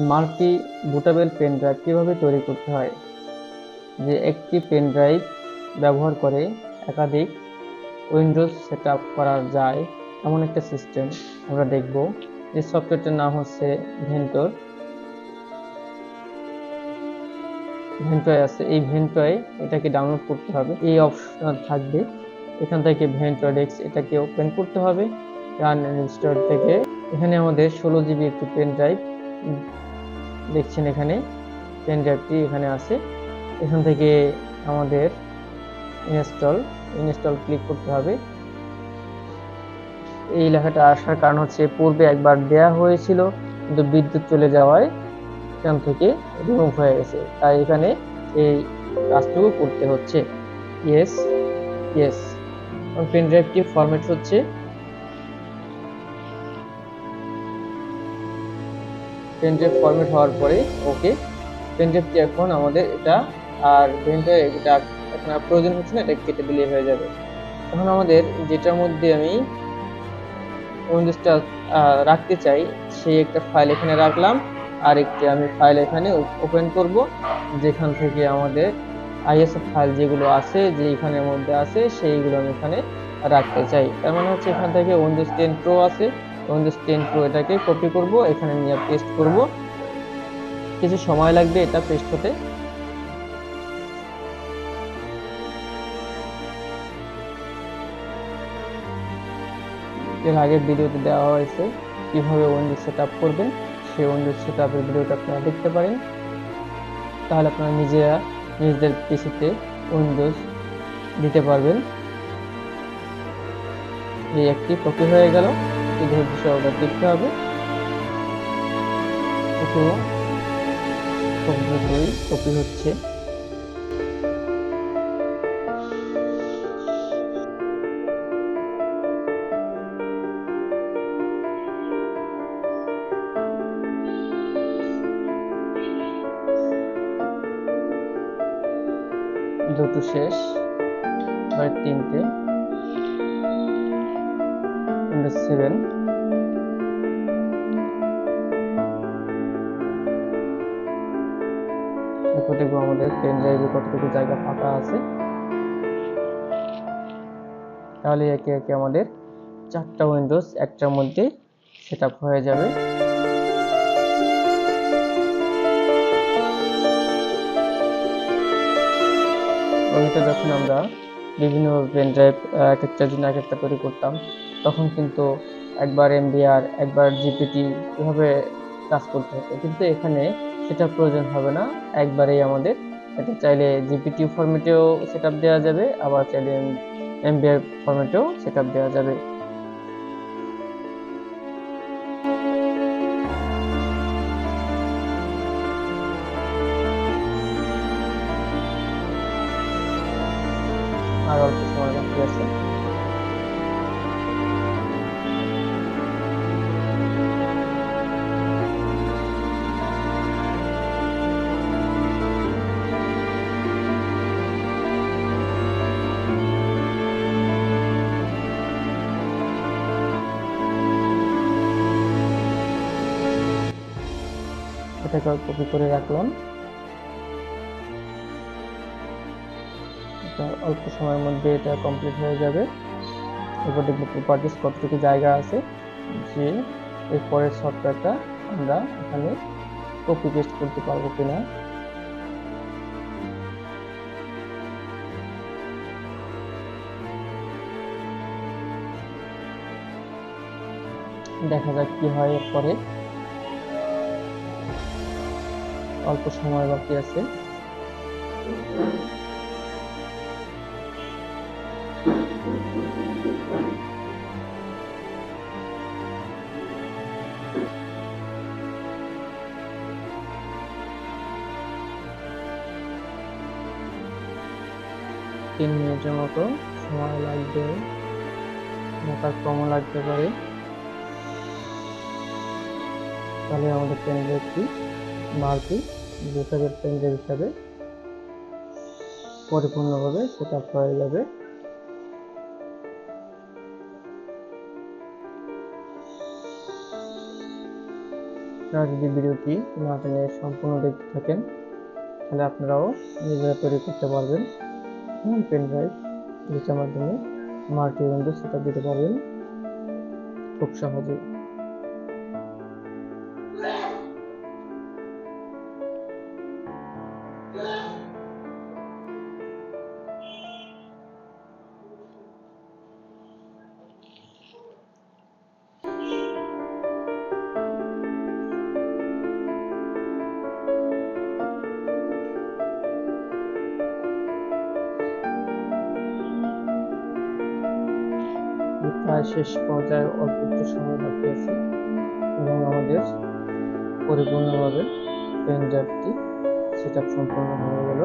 Multi bootable pen drive কীভাবে তৈরি করতে হয়? যে একটি পেন ড্রাইভ ব্যবহার করে একাধিক উইন্ডোজ সেট আপ করা যায়, এমন একটা সিস্টেম আমরা দেখব। এই সফটওয়্যারটির নাম হচ্ছে ভেন্টর। ভেন্টয় আছে। এই ভেন্টয় এটাকে ডাউনলোড করতে হবে। এই অপশন থাকবে। এখান থেকে ভেন্টরেক্স এটাকে ওপেন করতে হবে। রান ইনস্টল থেকে। এখানে আমাদের ষোলো জিবি একটি পেন ড্রাইভ দেখছেন এখানে পেন ড্রাইভটি এখানে আছে। এখান থেকে আমাদের ইনস্টল ইনস্টল ক্লিক করতে হবে। এই লেখাটা আসার কারণ হচ্ছে পূর্বে একবার দেয়া হয়েছিল, কিন্তু বিদ্যুৎ চলে যাওয়ায় এখান থেকে রিমুভ হয়ে গেছে। তাই এখানে এই কাজটুকু করতে হচ্ছে। ইয়েস ইয়েস পেন ড্রাইভটি ফরম্যাট হচ্ছে। পেন ড্রাইভ ফরম্যাট হওয়ার পরে ওকে পেন ড্রাইভটি এখন আমাদের এটা আর পেন এটা এখন আর প্রয়োজন হচ্ছে না, এটা কেটে দিলে হয়ে যাবে। এখন আমাদের যেটার মধ্যে আমি উইন্ডোজটা রাখতে চাই, সেই একটা ফাইল এখানে রাখলাম। আর একটি আমি ফাইল এখানে ওপেন করব, যেখান থেকে আমাদের আইএসও ফাইল যেগুলো আছে, যে এখানের মধ্যে আছে, সেইগুলো আমি এখানে রাখতে চাই। তার মানে হচ্ছে এখান থেকে উইন্ডোজ টেন প্রো আছে। উইন্ডোজ টেন প্রো এটাকে কপি করব, এখানে নিয়ে পেস্ট করব। কিছু সময় লাগবে এটা পেস্ট হতে। এর আগের ভিডিওতে দেওয়া হয়েছে কীভাবে উইন্ডোজ সেট করবেন, সেই উইন্ডোজ সেট আপের ভিডিওটা আপনারা দেখতে পারেন। তাহলে আপনারা নিজেরা, নিজেদের পিসিতে উইন্ডোজ দিতে পারবেন। এই একটি কপি হয়ে গেল। একটু ধৈর্য সহকারে দেখতে হবে। খুব দ্রুতই কপি হচ্ছে। দুটো শেষ এবার তিনটে। উইন্ডোজ সেভেন এরপর দেখব আমাদের পেন ড্রাইভে কতটুকু জায়গা ফাঁকা আছে। তাহলে একে একে আমাদের চারটা উইন্ডোজ একটার মধ্যে সেট হয়ে যাবে। ওইটা যখন আমরা বিভিন্ন পেন ড্রাইভ এক একটার জন্য এক একটা তৈরি করতাম। তখন কিন্তু একবার এমবিআর একবার জিপিটি এভাবে কাজ করতে হতো। কিন্তু এখানে সেটা প্রয়োজন হবে না। একবারেই আমাদের এটা চাইলে জিপিটি ফরম্যাটেও সেট আপ দেওয়া যাবে, আবার চাইলে এমবিআর ফরম্যাটেও সেট আপ দেওয়া যাবে। আর অল্প সময় বাকি আছে। এটাকে কপি করে রাখলাম। অল্প সময়ের মধ্যে এটা কমপ্লিট হয়ে যাবে। এরপর দেখব প্রপার্টিস কতটুকু জায়গা আছে। যে এর পরের সফটওয়্যারটা আমরা এখানে কপি পেস্ট করতে পারব কিনা। দেখা যাক কি হয় এরপরে। অল্প সময় বাকি আছে। তিন মিনিটের মতো সময় লাগবে। তার কমও লাগতে পারে। তাহলে আমাদের পেন ড্রাইভটি মাল্টি বুটের পেন ড্রাইভ হিসাবে। পরিপূর্ণভাবে সেট আপ হয়ে যাবে। যদি ভিডিওটি না টেনে সম্পূর্ণ দেখতে থাকেন, তাহলে আপনারাও নিজেরা তৈরি করতে পারবেন। পেন ড্রাইভ যেটার মাধ্যমে মাল্টি উইন্ডো সেট দিতে পারবেন। খুব সহজেই। প্রায় শেষ পর্যায়ে অল্প একটু সময় বাকি আছে এবং আমাদের পরিপূর্ণভাবে পেন ড্রাইভটি সেট সম্পূর্ণ হয়ে গেল।